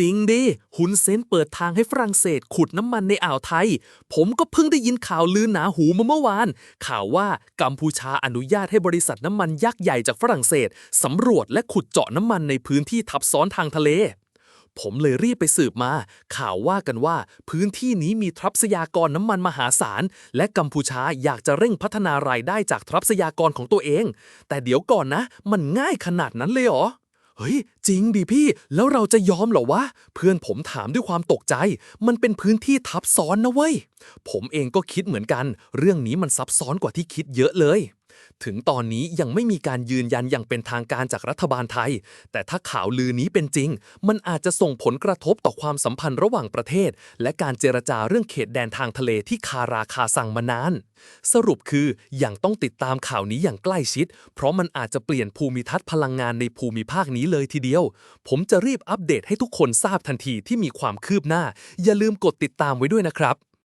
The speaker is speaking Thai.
จริงดิ หุนเซนเปิดทางให้ฝรั่งเศสขุดน้ำมันในอ่าวไทย ผมก็เพิ่งได้ยินข่าวลือหนาหูมาเมื่อวาน ข่าวว่ากัมพูชาอนุญาตให้บริษัทน้ำมันยักษ์ใหญ่จากฝรั่งเศสสำรวจและขุดเจาะน้ำมันในพื้นที่ทับซ้อนทางทะเล ผมเลยรีบไปสืบมา ข่าวว่ากันว่า พื้นที่นี้มีทรัพยากรน้ำมันมหาศาล และกัมพูชาอยากจะเร่งพัฒนารายได้จากทรัพยากรของตัวเอง แต่เดี๋ยวก่อนนะ มันง่ายขนาดนั้นเลยเหรอ เฮ้ย จริงดิพี่ แล้วเราจะยอมเหรอวะ เพื่อนผมถามด้วยความตกใจ มันเป็นพื้นที่ทับซ้อนนะเว้ย ผมเองก็คิดเหมือนกัน เรื่องนี้มันซับซ้อนกว่าที่คิดเยอะเลย ถึงตอนนี้ยังไม่มีการยืนยันอย่างเป็นทางการจากรัฐบาลไทย แต่ถ้าข่าวลือนี้เป็นจริง มันอาจจะส่งผลกระทบต่อความสัมพันธ์ระหว่างประเทศ และการเจรจาเรื่องเขตแดนทางทะเลที่คาราคาสั่งมานาน สรุปคือยังต้องติดตามข่าวนี้อย่างใกล้ชิด เพราะมันอาจจะเปลี่ยนภูมิทัศน์พลังงานในภูมิภาคนี้เลยทีเดียว ผมจะรีบอัปเดตให้ทุกคนทราบทันทีที่มีความคืบหน้า อย่าลืมกดติดตามไว้ด้วยนะครับ